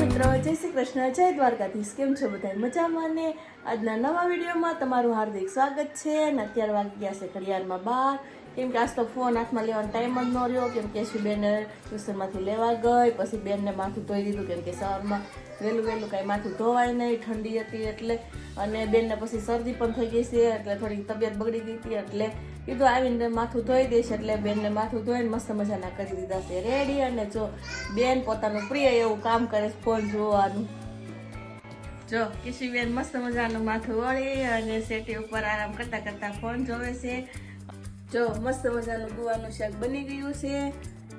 મિત્રો, જય શ્રી કૃષ્ણ, જય દ્વારકાધીશ. કેમ છો બધા મજામાં ને? આજના નવા વિડીયોમાં તમારું હાર્દિક સ્વાગત છે અને અત્યારે વાગી ગયા છે ઘડિયાળમાં બાર. કેમ કે આજ તો ફોન હાથમાં લેવાનો ટાઈમ જ ન રહ્યો. કેમ કે શું બેન ટ્યુશનમાંથી લેવા ગઈ, પછી બેનને માથું ધોઈ દીધું, કેમ કે સવારમાં વહેલું વહેલું કાંઈ માથું ધોવાય નહીં, ઠંડી હતી એટલે, અને બેનને પછી શરદી પણ થઈ ગઈ છે, એટલે થોડી તબિયત બગડી ગઈ હતી, એટલે કીધું આવીને માથું ધોઈ દઈશ, એટલે બેનને માથું ધોઈને મસ્ત મજાના કરી દીધા છે. રેડી અને જો, બેન પોતાનું પ્રિય એવું કામ કરે છે, ફોન જોવાનું. જો કિશીબેન મસ્ત મજાનું માથું વળી અને સેટી ઉપર આરામ કરતા કરતા ફોન જોવે છે. જો, મસ્ત મજાનું ગુવાનું શાક બની ગયું છે.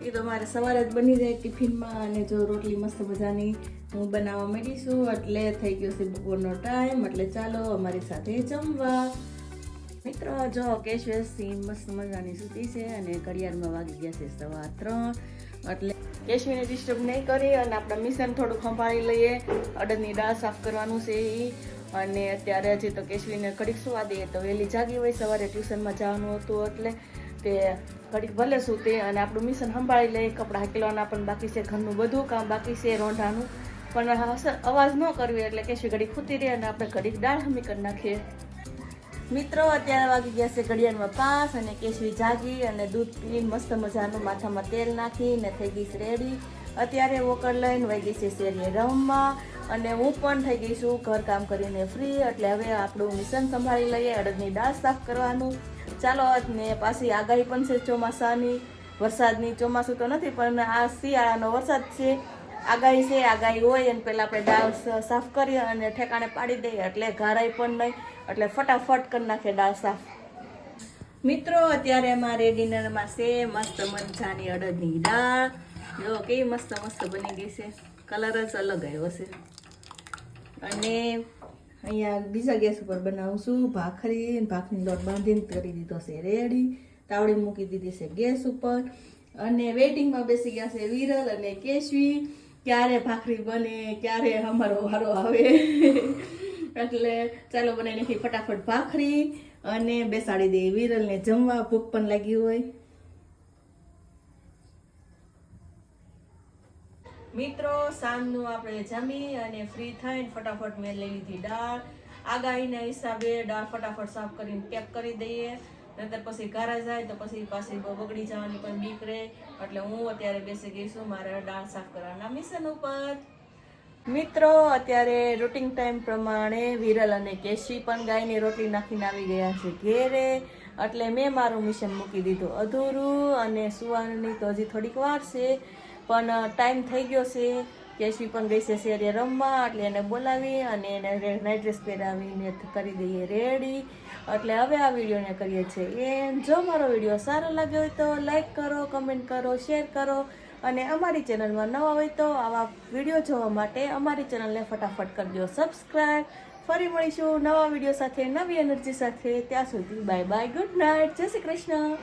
એ તો મારે સવારે જ બની જાય ટિફિનમાં અને જો રોટલી મસ્ત મજાની હું બનાવવા માંડી છું, એટલે થઈ ગયો છે બપોરનો ટાઈમ એટલે ચાલો અમારી સાથે જમવા. મિત્રો, જો કેશવેશ સિંહ મસ્ત મજાની સૂતી છે અને ઘડિયાળમાં વાગી ગયા છે સવા ત્રણ, એટલે કેશવીને ડિસ્ટર્બ નહીં કરી અને આપણા મિશન થોડું ખંભાળી લઈએ. અડદની દાળ સાફ કરવાનું છે એ અને અત્યારે હજી તો કેશવીને ઘડીક સુવા દઈએ, તો વહેલી જાગી હોય, સવારે ટ્યુશનમાં જવાનું હતું, એટલે તે ઘડીક ભલે સૂતે અને આપણું મિશન સંભાળી લઈએ કપડાં હાકેલવાના પણ બાકી છે, ઘરનું બધું કામ બાકી છે, રોંઢાનું. પણ અવાજ ન કરવી એટલે કેશવી ઘડીક ખૂતી રહે અને આપણે ઘડીક દાળ હમી કરી નાખીએ. મિત્રો, અત્યારે વાગી ગયા છે ઘડિયાળમાં પાસ અને કેશવી જાગી અને દૂધ પી મસ્ત મજાનું માથામાં તેલ નાખીને થઈ ગઈ રેડી અત્યારે વોકર લઈને વહી ગઈ છે શેરીએ રમવા અને હું પણ થઈ ગઈ છું, ઘર કામ કરીને ફ્રી એટલે હવે આપણું મિશન સંભાળી લઈએ, અડદની દાળ સાફ કરવાનું. ચાલો ને પાછી આગાહી પણ છે ચોમાસાની, વરસાદની. ચોમાસું તો નથી, પણ આ શિયાળાનો વરસાદ છે. આગાહી છે, આગાહી હોય અને પહેલાં આપણે દાળ સાફ કરીએ અને ઠેકાણે પાડી દઈએ. એટલે ઘારાય પણ નહીં, એટલે ફટાફટ કરી નાખે દાળ સાફ. મિત્રો, અત્યારે અમારે ડિનરમાં છે મસ્ત મજાની અડદની દાળ જો, કેવી મસ્ત મસ્ત બની ગઈ છે. કલર જ અલગ આવ્યો છે. અને અહીંયા બીજા ગેસ ઉપર બનાવું છું. ભાખરી અને ભાખરી લોટ બાંધીને કરી દીધો છે રેડી તાવડી મૂકી દીધી છે ગેસ ઉપર. અને વેઇટિંગમાં બેસી ગયા છે વિરલ અને કેશવી. ક્યારે ભાખરી બને, ક્યારે અમારો વારો આવે. એટલે ચાલો બનાવી નાખી ફટાફટ ભાખરી અને બેસાડી દઈએ. વિરલને જમવા ભૂખ પણ લાગી હોય. મિત્રો, સાંજનું આપણે જમી અને ફ્રી થઈને ફટાફટ મેં લઈ લીધી દાળ. આગાહીના હિસાબે દાળ ફટાફટ સાફ કરીને પેક કરી દઈએ. નહીતર પછી ઘરે જાય તો પછી પાછી બગડી જવાની પણ બીક રહે. એટલે હું અત્યારે બેસી ગઈ છું મારા દાળ સાફ કરવાના મિશન ઉપર. મિત્રો, અત્યારે રૂટિન ટાઈમ પ્રમાણે વિરલ અને કેશી પણ ગાયની રોટલી નાખીને આવી ગયા છે ઘેરે. એટલે મેં મારું મિશન મૂકી દીધું અધૂરું અને સુવાનની તો હજી થોડીક વાર છે. પણ ટાઈમ થઈ ગયો છે કેશવી પણ ગઈ છે શેરે રમવા, એટલે એને બોલાવી અને એને નાઇટ ડ્રેસ પહેરાવીને કરી દઈએ રેડી એટલે હવે આ વિડીયોને કરીએ છીએ. એ જો મારો વીડિયો સારો લાગ્યો હોય તો લાઈક કરો કમેન્ટ કરો શેર કરો. અને અમારી ચેનલમાં નવા હોય તો આવા વીડિયો જોવા માટે અમારી ચેનલને ફટાફટ કરજો સબસ્ક્રાઈબ ફરી મળીશું નવા વીડિયો સાથે, નવી એનર્જી સાથે. ત્યાં સુધી બાય બાય ગુડ નાઇટ જય શ્રી કૃષ્ણ.